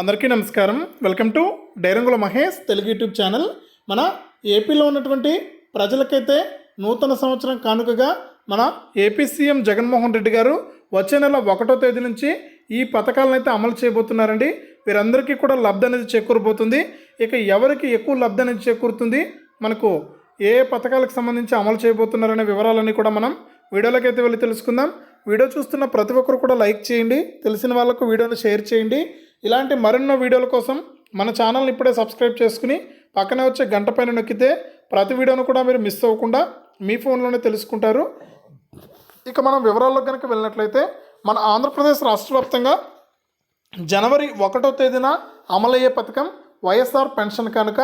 అందరికీ నమస్కారం. Welcome to డైరంగుల మహేష్ తెలుగు యూట్యూబ్ ఛానల్. మన ఏపీలో ఉన్నటువంటి ప్రజలకైతే నూతన సంవత్సరం కానుకగా మన ఏపీ సీఎం జగన్మోహన్ రెడ్డి గారు వచ్చే నెల ఒకటో తేదీ నుంచి ఈ పథకాలను అయితే అమలు చేయబోతున్నారండి. వీరందరికీ కూడా లబ్ధి అనేది చేకూరబోతుంది. ఇక ఎవరికి ఎక్కువ లబ్ధి అనేది చేకూరుతుంది? మనకు ఏ పథకాలకు సంబంధించి అమలు చేయబోతున్నారనే వివరాలన్నీ కూడా మనం వీడియోలోకి అయితే వెళ్ళి తెలుసుకుందాం. వీడియో చూస్తున్న ప్రతి ఒక్కరు కూడా లైక్ చేయండి. తెలిసిన వాళ్ళకు వీడియోని షేర్ చేయండి. ఇలాంటి మరెన్నో వీడియోల కోసం మన ఛానల్ని ఇప్పుడే సబ్స్క్రైబ్ చేసుకుని పక్కనే వచ్చే గంట పైన నొక్కితే ప్రతి వీడియోను కూడా మీరు మిస్ అవ్వకుండా మీ ఫోన్లోనే తెలుసుకుంటారు. ఇక మనం వివరాల్లో కనుక వెళ్ళినట్లయితే మన ఆంధ్రప్రదేశ్ రాష్ట్ర వ్యాప్తంగా జనవరి ఒకటో తేదీన అమలయ్యే పథకం వైఎస్ఆర్ పెన్షన్ కనుక.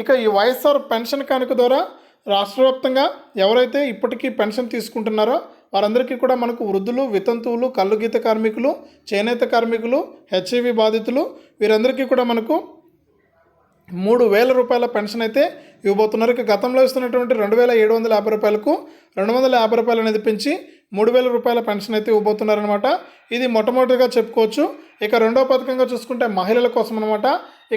ఇక ఈ వైఎస్ఆర్ పెన్షన్ కానుక ద్వారా రాష్ట్ర వ్యాప్తంగా ఎవరైతే ఇప్పటికీ పెన్షన్ తీసుకుంటున్నారో వారందరికీ కూడా మనకు వృద్ధులు వితంతువులు కళ్ళుగీత కార్మికులు చేనేత కార్మికులు హెచ్ఐవి బాధితులు వీరందరికీ కూడా మనకు మూడు వేల రూపాయల పెన్షన్ అయితే ఇవ్వబోతున్నారు. ఇక గతంలో ఇస్తున్నటువంటి రెండు వేల ఏడు వందల యాభై రూపాయలకు రెండు వందల యాభై రూపాయలు అనేది పెంచి మూడు వేల రూపాయల పెన్షన్ అయితే ఇవ్వబోతున్నారనమాట ఇది మొట్టమొదటిగా చెప్పుకోవచ్చు. ఇక రెండో పథకంగా చూసుకుంటే మహిళల కోసం అనమాట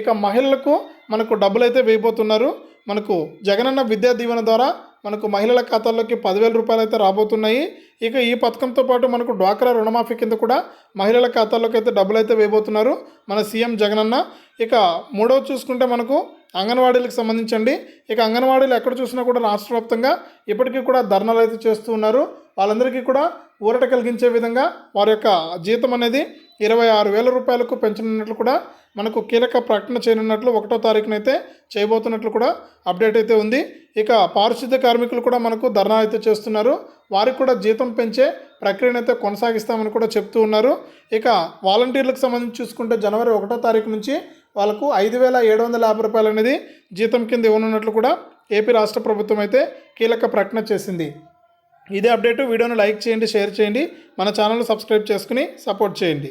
ఇక మహిళలకు మనకు డబ్బులు అయితే వేయబోతున్నారు. మనకు జగనన్న విద్యా దీవెన ద్వారా మనకు మహిళల ఖాతాల్లోకి పదివేల రూపాయలు అయితే రాబోతున్నాయి. ఇక ఈ పథకంతో పాటు మనకు డ్వాక్రా రుణమాఫీ కింద కూడా మహిళల ఖాతాల్లోకి అయితే డబ్బులు అయితే వేయబోతున్నారు మన సీఎం జగనన్న. ఇక మూడవ చూసుకుంటే మనకు అంగన్వాడీలకు సంబంధించండి. ఇక అంగన్వాడీలు ఎక్కడ చూసినా కూడా రాష్ట్ర వ్యాప్తంగా ఇప్పటికీ కూడా ధర్నాలు అయితే చేస్తూ ఉన్నారు. వాళ్ళందరికీ కూడా ఊరట కలిగించే విధంగా వారి యొక్క జీతం అనేది ఇరవై ఆరు వేల రూపాయలకు పెంచనున్నట్లు కూడా మనకు కీలక ప్రకటన చేయనున్నట్లు ఒకటో తారీఖునైతే చేయబోతున్నట్లు కూడా అప్డేట్ అయితే ఉంది. ఇక పారిశుద్ధ్య కార్మికులు కూడా మనకు ధర్నా అయితే చేస్తున్నారు. వారికి కూడా జీతం పెంచే ప్రక్రియను అయితే కొనసాగిస్తామని కూడా చెప్తూ ఉన్నారు. ఇక వాలంటీర్లకు సంబంధించి చూసుకుంటే జనవరి ఒకటో తారీఖు నుంచి వాళ్ళకు ఐదు వేల ఏడు వందల యాభై రూపాయలు అనేది జీతం కింద ఇవ్వనున్నట్లు కూడా ఏపీ రాష్ట్ర ప్రభుత్వం అయితే కీలక ప్రకటన చేసింది. ఇదే అప్డేట్ వీడియోను లైక్ చేయండి షేర్ చేయండి మన ఛానల్ సబ్స్క్రైబ్ చేసుకుని సపోర్ట్ చేయండి.